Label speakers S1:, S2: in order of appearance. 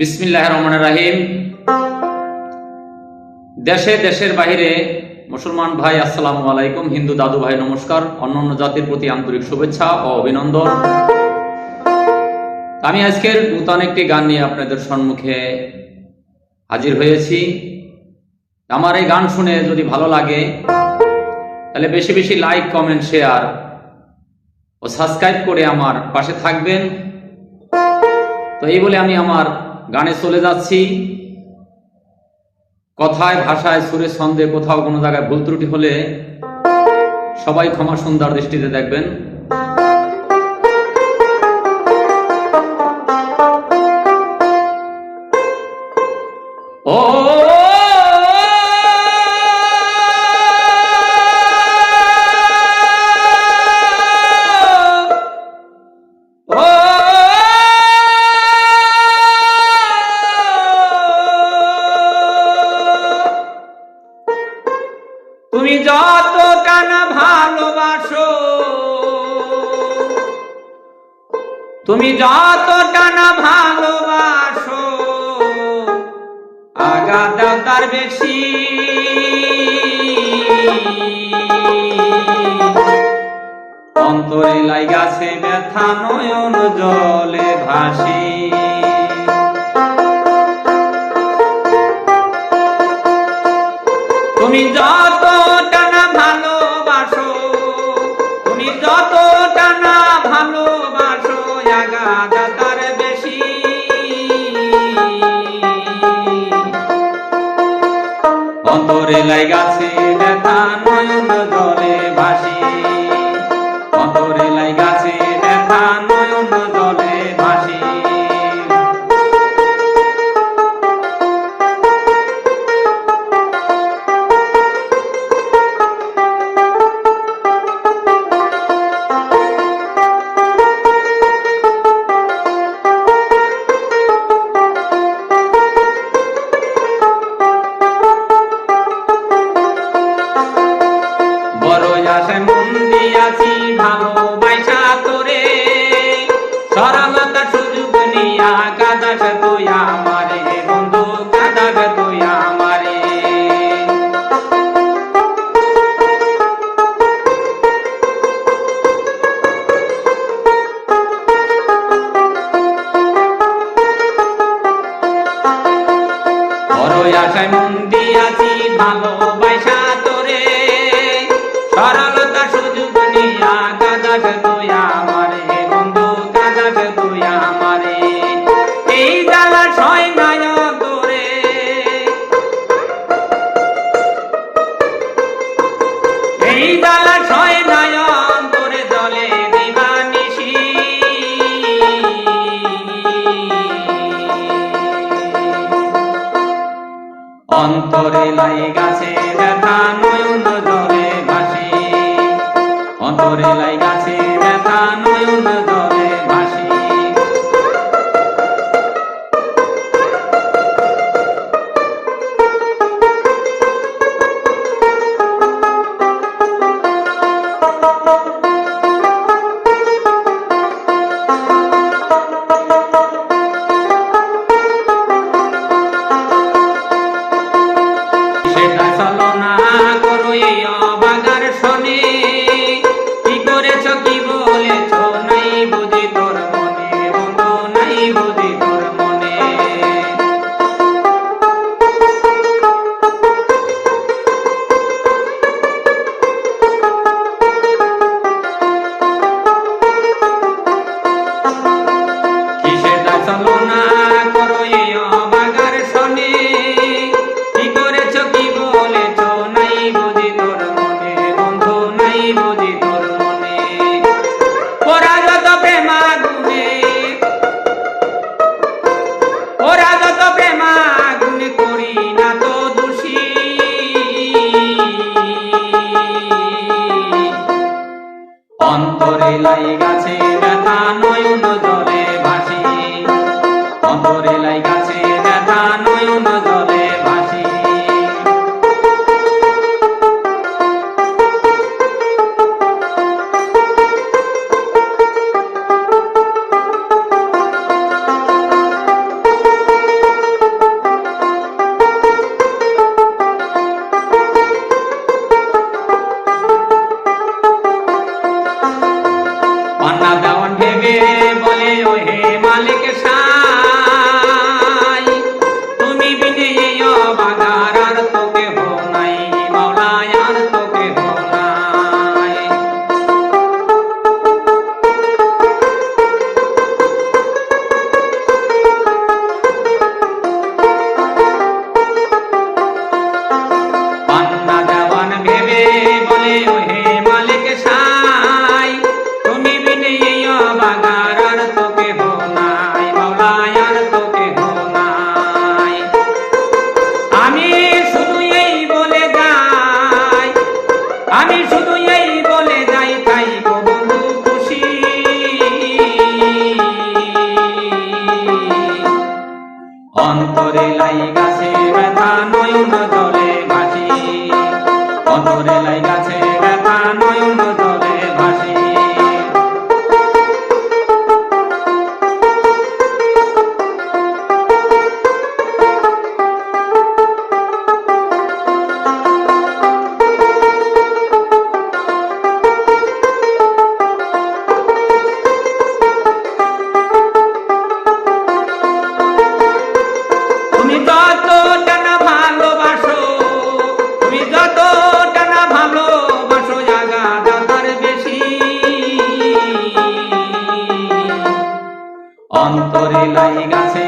S1: বিসমিল্লাহ রহমান রাহিম। দেশে, দেশের বাইরে মুসলমান ভাই, আসসালামু আলাইকুম। হিন্দু দাদু ভাই, নমস্কার। অন্যান্য জাতির প্রতি আন্তরিক শুভেচ্ছা ও অভিনন্দন। আমি আজকের নূতন একটি গান নিয়ে আপনাদের সম্মুখে হাজির হয়েছি। আমার এই গান শুনে যদি ভালো লাগে, তাহলে বেশি বেশি লাইক, কমেন্ট, শেয়ার ও সাবস্ক্রাইব করে আমার পাশে থাকবেন। তো এই বলে আমি আমার গানে চলে যাচ্ছি। কথায়, ভাষায় সুরের ছন্দে কোথাও কোনো জায়গায় ভুল ত্রুটি হলে সবাই ক্ষমা সুন্দর দৃষ্টিতে দেখবেন। তুমি যত টানা ভালোবাসো আগাদা তার বেশি। অন্তরে লাইগাছে ব্যথা নয়ন জলে ভাসি। তুমি যত লাইগাছে ভালোবাসা অন্তরে লাই গাছে ব্যথা নয়ন জলে ভাসি। অন্তরে অন্তরে লাই গাছে ব্যথা নয়ন জলে ভাসি। অন্তরে লাই নয়ন নাই গাছে